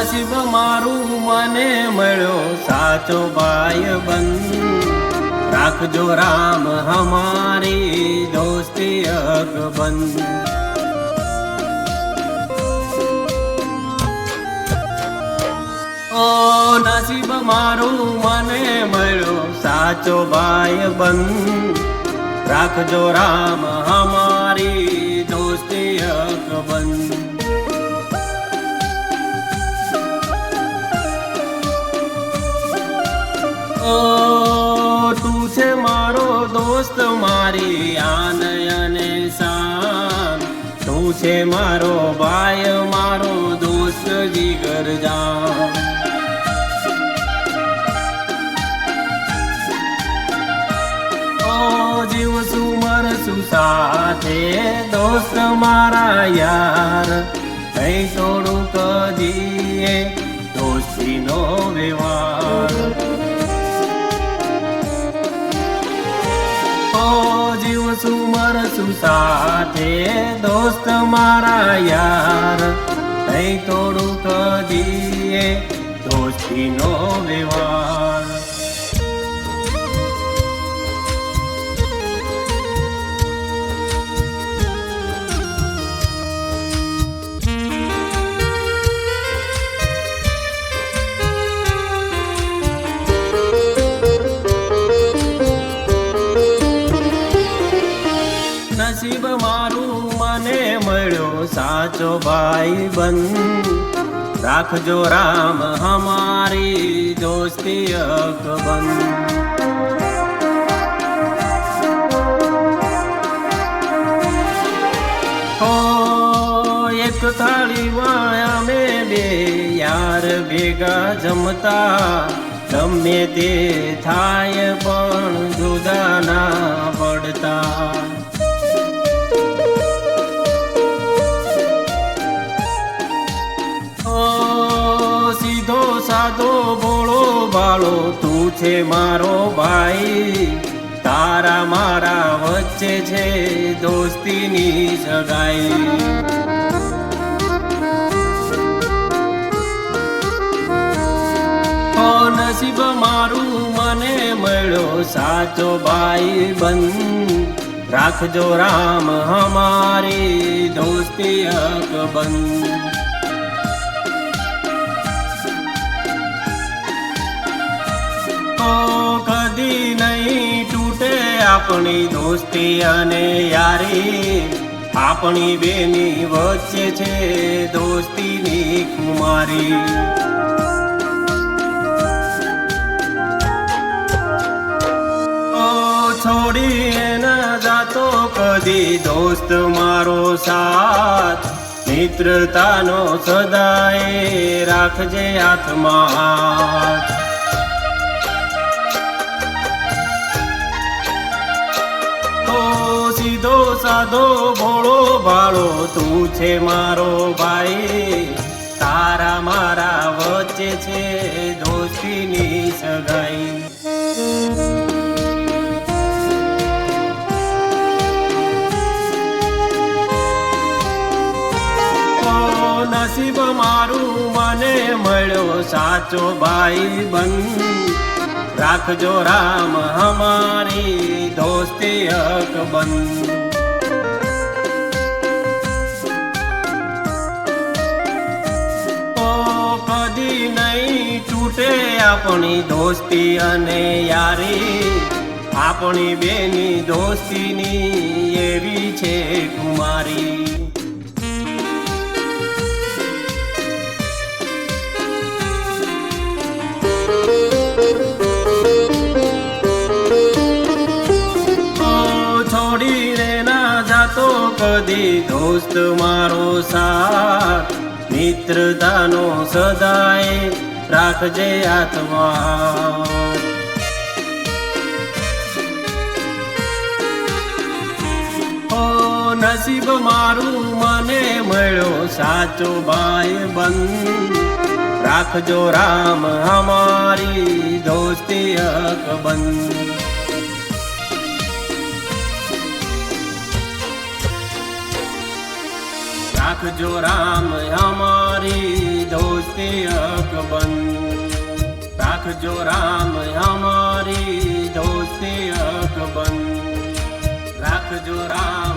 નસીબ મારું મને મળ્યો. સાચો ભાઈ બંધ, રાખજો રામ હમારી દોસ્તી અકબંધ. ઓ નસીબ મારું મને મળ્યો. સાચો ભાઈ બંધ, રાખજો રામ હમારી દોસ્તી અકબંધ. દોસ્ત મારી આનયને શાન તું છે મારો ભાઈ, મારો દોસ્ત જીગર જાન? જીવ સુમર સાથે દોસ્ત મારા યાર. કઈ થોડુંક કદીએ દોસ્તીનો વ્યવહાર સાથે દોસ્ત મારા યાર કઈ થોડું કદીએ દોસ્તીનો વ્યવહાર. સાચો ભાઈ બન, રાખજો રામ હમારી દોસ્તી અકબંધ એક થાળી વાયા અમે બે, યાર ભેગા જમતા. ગમે તે થાય પણ સાધો ભોળો બાળો, તું છે મારો ભાઈ. તારા મારા વચ્ચે છે દોસ્તીની સગાઈ. નસીબ મારું મને મળ્યો સાચો ભાઈ બન. રાખજો રામ હમારી દોસ્તી અકબંધ. તો કદી નહીં તૂટે આપણી દોસ્તી અને યારી. આપણી બેની વચ્ચે છે દોસ્તીની કુમારી ઓ છોડી ના જાતો કદી દોસ્ત મારો સાથ. મિત્રતાનો સદાય રાખજે હાથમાં સીધો સાધો ભોળો ભાળો, તું છે મારો ભાઈ. તારા મારા વચ્ચે છે દોસ્તીની સગાઈ. નસીબ મારું મને મળ્યો સાચો ભાઈ બંધ રાખજો રામ હમારી દોસ્તી અકબંધ. કદી નહીં તૂટે આપણી દોસ્તી અને યારી. આપણી બેની દોસ્તીની એવી છે કુમારી. કદી દોસ્ત મારો સાથ, મિત્રતાનો સદાય રાખજે આત્મા. નસીબ મારું મને મળ્યો સાચો ભાઈ બંધ. રાખજો રામ હમારી દોસ્તી અકબંધ. રાખજો રામ અમારી દોસ્તી અકબંધ. રાખજો રામ અમારી દોસ્તી અકબંધ. રાખજો રામ